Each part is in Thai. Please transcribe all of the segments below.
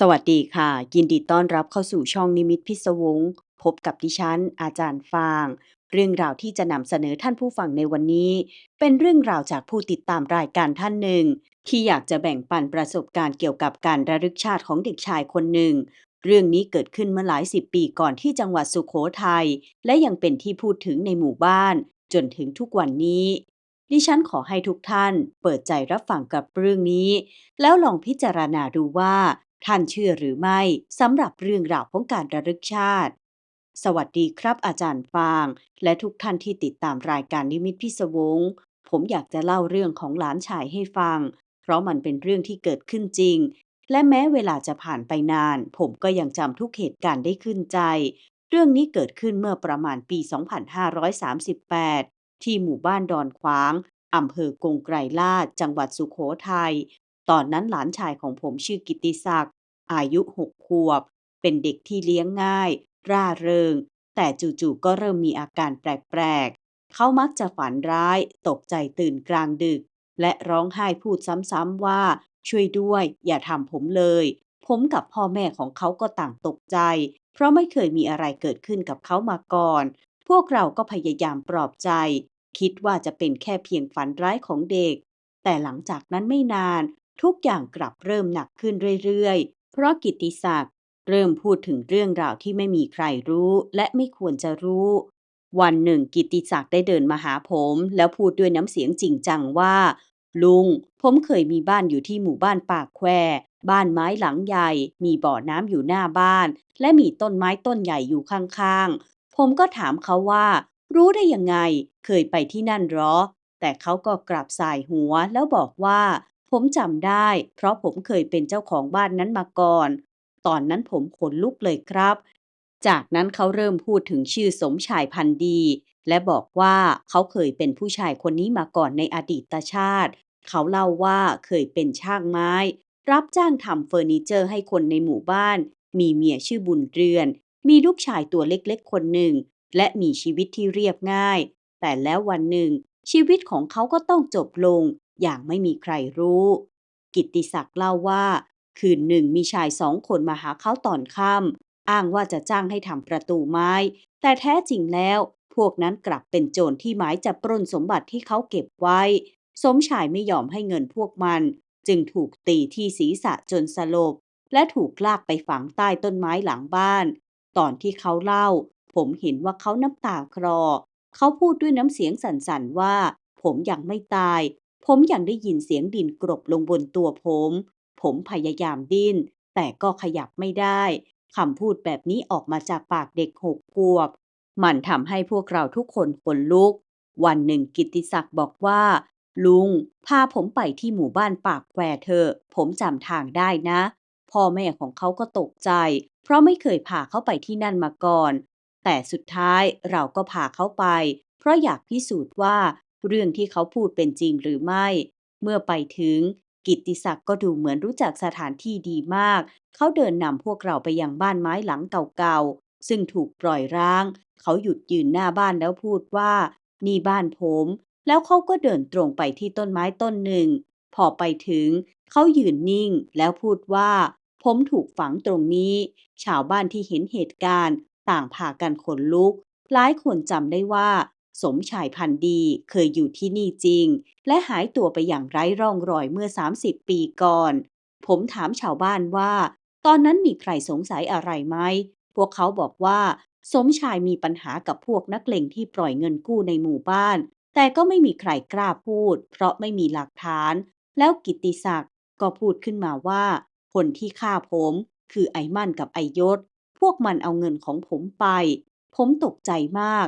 สวัสดีค่ะ ยินดีต้อนรับเข้าสู่ช่องนิมิตพิศวงพบกับดิฉัน อาจารย์ฟาง เรื่องราวที่จะนำเสนอท่านผู้ฟังในวันนี้ เป็นเรื่องราวจากผู้ติดตามรายการท่านหนึ่ง ที่อยากจะแบ่งปันประสบการณ์เกี่ยวกับการระลึกชาติของเด็กชายคนหนึ่ง เรื่องนี้เกิดขึ้นเมื่อหลายสิบปีก่อนที่จังหวัดสุโขทัยและยังเป็นที่พูดถึงในหมู่บ้าน จนถึงทุกวันนี้ดิฉันขอให้ทุกท่านเปิดใจรับฟังกับเรื่องนี้ แล้วลองพิจารณาดูว่า ท่านเชื่อหรือไม่สำหรับเรื่องราวของการระลึกชาติ สวัสดีครับอาจารย์ฟาง และทุกท่านที่ติดตามรายการนิมิตพิศวง ผมอยากจะเล่าเรื่องของหลานชายให้ฟัง เพราะมันเป็นเรื่องที่เกิดขึ้นจริง และแม้เวลาจะผ่านไปนาน ผมก็ยังจำทุกเหตุการณ์ได้ขึ้นใจ เรื่องนี้เกิดขึ้นเมื่อประมาณปี 2538 ที่หมู่บ้านดอนขวางอำเภอกงไกรลาษฎร์จังหวัดสุโขทัย ตอนนั้นหลานชายของผมชื่อกิติศักดิ์อายุหกขวบ เป็นเด็กที่เลี้ยงง่าย ร่าเริง แต่จู่ๆก็เริ่มมีอาการแปลกๆ เขามักจะฝันร้าย ตกใจตื่นกลางดึก และร้องไห้พูดซ้ำๆว่า ช่วยด้วย อย่าทำผมเลย ผมกับพ่อแม่ของเขาก็ต่างตกใจ เพราะไม่เคยมีอะไรเกิดขึ้นกับเขามาก่อน พวกเราก็พยายามปลอบใจ คิดว่าจะเป็นแค่เพียงฝันร้ายของเด็ก แต่หลังจากนั้นไม่นาน ทุกอย่างกลับเริ่มหนักขึ้นเรื่อยๆ เพราะกิติศักดิ์เริ่มพูดถึงเรื่องราวที่ไม่มีใครรู้และไม่ควรจะรู้ วันหนึ่งกิตติศักดิ์ได้เดินมาหาผม แล้วพูดด้วยน้ำเสียงจริงจังว่า ลุง ผมเคยมีบ้านอยู่ที่หมู่บ้านปากแควบ้านไม้หลังใหญ่ มีบ่อน้ำอยู่หน้าบ้าน และมีต้นไม้ต้นใหญ่อยู่ข้างๆ ผมก็ถามเขาว่า รู้ได้ยังไง เคยไปที่นั่นหรอ แต่เขาก็กลับสายหัวแล้วบอกว่า ผมจำได้ เพราะผมเคยเป็นเจ้าของบ้านนั้นมาก่อน ตอนนั้นผมขนลุกเลยครับ จากนั้นเขาเริ่มพูดถึงชื่อสมชายพันดี และบอกว่าเขาเคยเป็นผู้ชายคนนี้มาก่อนในอดีตชาติ เขาเล่าว่าเคยเป็นช่างไม้ รับจ้างทำเฟอร์นิเจอร์ให้คนในหมู่บ้าน มีเมียชื่อบุญเรือน มีลูกชายตัวเล็กๆ คนหนึ่ง และมีชีวิตที่เรียบง่าย แต่แล้ววันหนึ่งชีวิตของเขาก็ต้องจบลง อย่างไม่มีใครรู้ กิตติศักดิ์เล่าว่า คืนหนึ่งมีชายสองคนมาหาเขาตอนค่ำอ้างว่าจะจ้างให้ทำประตูไม้ แต่แท้จริงแล้ว พวกนั้นกลับเป็นโจรที่หมายจะปล้นสมบัติที่เขาเก็บไว้ สมชายไม่ยอมให้เงินพวกมัน จึงถูกตีที่ศีรษะจนสลบ และถูกลากไปฝังใต้ต้นไม้หลังบ้าน ตอนที่เขาเล่า ผมเห็นว่าเขาน้ำตาคลอเขาพูดด้วยน้ำเสียงสั่นๆว่า ผมยังไม่ตาย ผมยังได้ยินเสียงดินกรบลงบนตัวผม ผมพยายามดิ้น แต่ก็ขยับไม่ได้คำพูดแบบนี้ออกมาจากปากเด็กหกขวบ มันทำให้พวกเราทุกคนขนลุก วันหนึ่งกิติศักดิ์บอกว่า ลุง พาผมไปที่หมู่บ้านปากแควเถอผมจำทางได้นะ พ่อแม่ของเขาก็ตกใจ เพราะไม่เคยพาเขาไปที่นั่นมาก่อน แต่สุดท้ายเราก็พาเขาไป เพราะอยากพิสูจน์ว่า เรื่องที่เขาพูดเป็นจริงหรือไม่ เมื่อไปถึง กิติศักดิ์ก็ดูเหมือนรู้จักสถานที่ดีมาก เขาเดินนำพวกเราไปยังบ้านไม้หลังเก่าๆ ซึ่งถูกปล่อยร้าง เขาหยุดยืนหน้าบ้านแล้วพูดว่า นี่บ้านผม แล้วเขาก็เดินตรงไปที่ต้นไม้ต้นหนึ่ง พอไปถึง เขายืนนิ่งแล้วพูดว่า ผมถูกฝังตรงนี้ ชาวบ้านที่เห็นเหตุการณ์ ต่างพากันขนลุกหลายคนจำได้ว่า สมชายพันธ์ดีเคยอยู่ที่นี่จริง และหายตัวไปอย่างไร้ร่องรอยเมื่อ 30 ปีก่อน ผมถามชาวบ้านว่า ตอนนั้นมีใครสงสัยอะไรไหม พวกเขาบอกว่า สมชายมีปัญหากับพวกนักเลงที่ปล่อยเงินกู้ในหมู่บ้าน แต่ก็ไม่มีใครกล้าพูด เพราะไม่มีหลักฐาน แล้วกิติศักดิ์ก็พูดขึ้นมาว่า คนที่ฆ่าผมคือไอ้มั่นกับไอยศ พวกมันเอาเงินของผมไป ผมตกใจมาก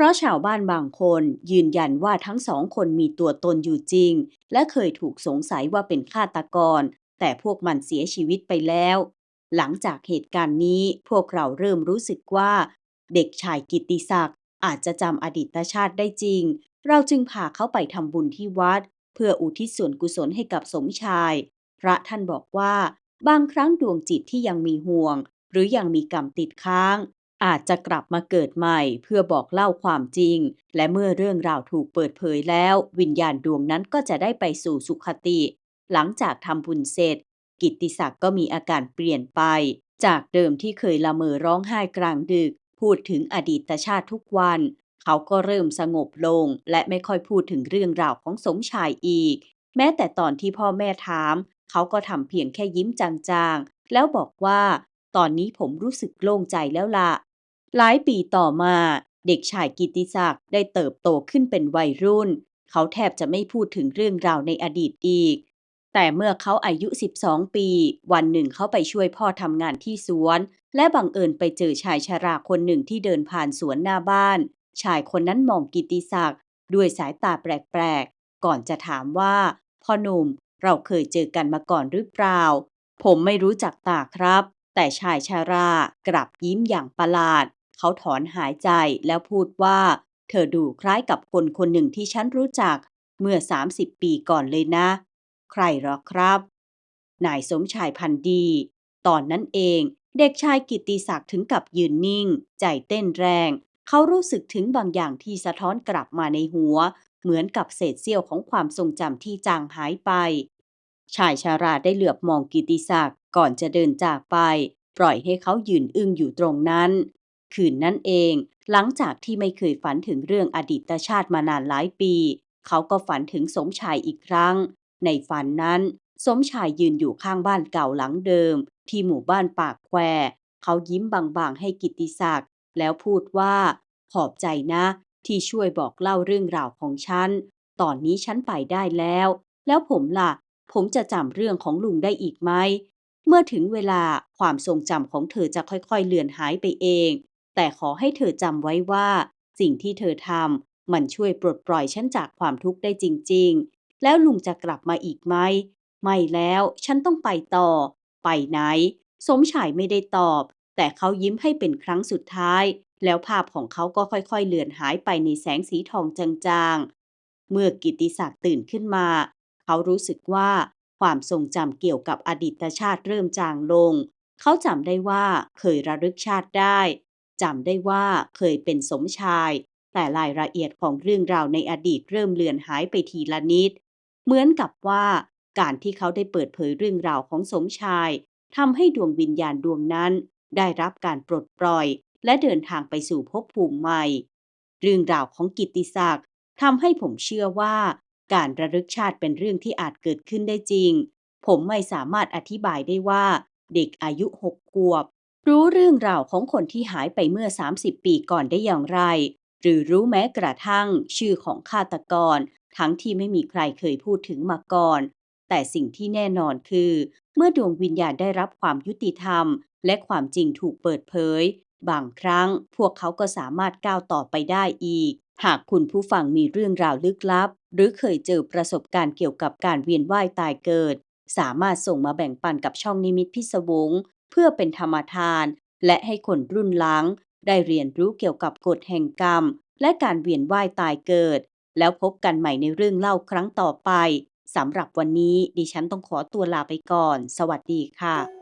ราะชาวบ้านบางคนยืนยันว่าทั้งสองคนมีตัวตนอยู่จริง และเคยถูกสงสัยว่าเป็นฆาตกร แต่พวกมันเสียชีวิตไปแล้ว หลังจากเหตุการณ์นี้พวกเราเริ่มรู้สึกว่า เด็กชายกิตติศักดิ์อาจจะจำอดีตชาติได้จริง เราจึงพาเขาไปทำบุญที่วัด เพื่ออุทิศส่วนกุศลให้กับสมชาย พระท่านบอกว่า บางครั้งดวงจิตที่ยังมีห่วง หรือยังมีกรรมติดค้าง อาจจะกลับมาเกิดใหม่เพื่อบอกเล่าความจริง และเมื่อเรื่องราวถูกเปิดเผยแล้ว วิญญาณดวงนั้นก็จะได้ไปสู่สุคติ หลังจากทำบุญเสร็จ กิตติศักดิ์ก็มีอาการเปลี่ยนไป จากเดิมที่เคยละเมอร้องไห้กลางดึก พูดถึงอดีตชาติทุกวัน เขาก็เริ่มสงบลง และไม่ค่อยพูดถึงเรื่องราวของสมชายอีก แม้แต่ตอนที่พ่อแม่ถาม เขาก็ทำเพียงแค่ยิ้มจางๆ แล้วบอกว่า ตอนนี้ผมรู้สึกโล่งใจแล้วล่ะ หลายปีต่อมา เด็กชายกิติศักดิ์ได้เติบโตขึ้นเป็นวัยรุ่น เขาแทบจะไม่พูดถึงเรื่องราวในอดีตอีก แต่เมื่อเขาอายุ 12 ปี วันหนึ่งเขาไปช่วยพ่อทำงานที่สวน และบังเอิญไปเจอชายชราคนหนึ่งที่เดินผ่านสวนหน้าบ้าน ชายคนนั้นมองกิตติศักดิ์ด้วยสายตาแปลกๆ ก่อนจะถามว่า พ่อหนุ่มเราเคยเจอกันมาก่อนหรือเปล่า ผมไม่รู้จักตาครับ แต่ชายชารากลับยิ้มอย่างประหลาด เขาถอนหายใจแล้วพูดว่า เธอดูคล้ายกับคนคนหนึ่งที่ฉันรู้จัก เมื่อ 30 ปีก่อนเลยนะ ใครหรอครับ นายสมชายพันธ์ดี ตอนนั้นเองเด็กชายกิติศักดิ์ถึงกับยืนนิ่ง ใจเต้นแรง เขารู้สึกถึงบางอย่างที่สะท้อนกลับมาในหัว เหมือนกับเศษเสี้ยวของความทรงจำที่จางหายไป ชายชาราได้เหลือบมองกิติศักดิ์ก่อนจะเดินจากไป ปล่อยให้เขายืนอึ้งอยู่ตรงนั้น คืนนั้นเอง หลังจากที่ไม่เคยฝันถึงเรื่องอดีตชาติมานานหลายปี เขาก็ฝันถึงสมชายอีกครั้ง ในฝันนั้น สมชายยืนอยู่ข้างบ้านเก่าหลังเดิม ที่หมู่บ้านปากแคว เขายิ้มบางๆให้กิตติศักดิ์แล้วพูดว่า ขอบใจนะ ที่ช่วยบอกเล่าเรื่องราวของฉัน ตอนนี้ฉันไปได้แล้ว แล้วผมล่ะ ผมจะจำเรื่องของลุงได้อีกไหมเมื่อถึงเวลาความทรงจำของเธอจะค่อยๆเลือนหายไปเอง แต่ขอให้เธอจำไว้ว่า สิ่งที่เธอทำมันช่วยปลดปล่อยฉันจากความทุกข์ได้จริง ๆ แล้วลุงจะกลับมาอีกไหม ไม่แล้วฉันต้องไปต่อ ไปไหน สมชายไม่ได้ตอบ แต่เขายิ้มให้เป็นครั้งสุดท้าย แล้วภาพของเขาก็ค่อยๆ เลือนหายไปในแสงสีทองจางๆ เมื่อกิตติศักดิ์ตื่นขึ้นมา เขารู้สึกว่าความทรงจำเกี่ยวกับอดีตชาติเริ่มจางลง เขาจำได้ว่าเคยระลึกชาติได้ จำได้ว่าเคยเป็นสมชาย แต่รายละเอียดของเรื่องราวในอดีตเริ่มเลือนหายไปทีละนิด เหมือนกับว่าการที่เขาได้เปิดเผยเรื่องราวของสมชายทำให้ดวงวิญญาณดวงนั้น ได้รับการปลดปล่อย และเดินทางไปสู่ภพภูมิใหม่ เรื่องราวของกิตติศักดิ์ทำให้ผมเชื่อว่า การระลึกชาติเป็นเรื่องที่อาจเกิดขึ้นได้จริง ผมไม่สามารถอธิบายได้ว่า เด็กอายุหกขวบ รู้เรื่องราวของคนที่หายไปเมื่อ 30 ปีก่อนได้อย่างไร หรือรู้แม้กระทั่งชื่อของฆาตกร ทั้งที่ไม่มีใครเคยพูดถึงมาก่อน แต่สิ่งที่แน่นอนคือ เมื่อดวงวิญญาณได้รับความยุติธรรม และความจริงถูกเปิดเผย บางครั้งพวกเขาก็สามารถก้าวต่อไปได้อีก หากคุณผู้ฟังมีเรื่องราวลึกลับ หรือเคยเจอประสบการณ์เกี่ยวกับการเวียนว่ายตายเกิด สามารถส่งมาแบ่งปันกับช่องนิมิตพิศวง เพื่อเป็นธรรมทาน และให้คนรุ่นหลัง ได้เรียนรู้เกี่ยวกับกฎแห่งกรรม และการเวียนว่ายตายเกิด แล้วพบกันใหม่ในเรื่องเล่าครั้งต่อไปสำหรับวันนี้ดิฉันต้องขอตัวลาไปก่อน สวัสดีค่ะ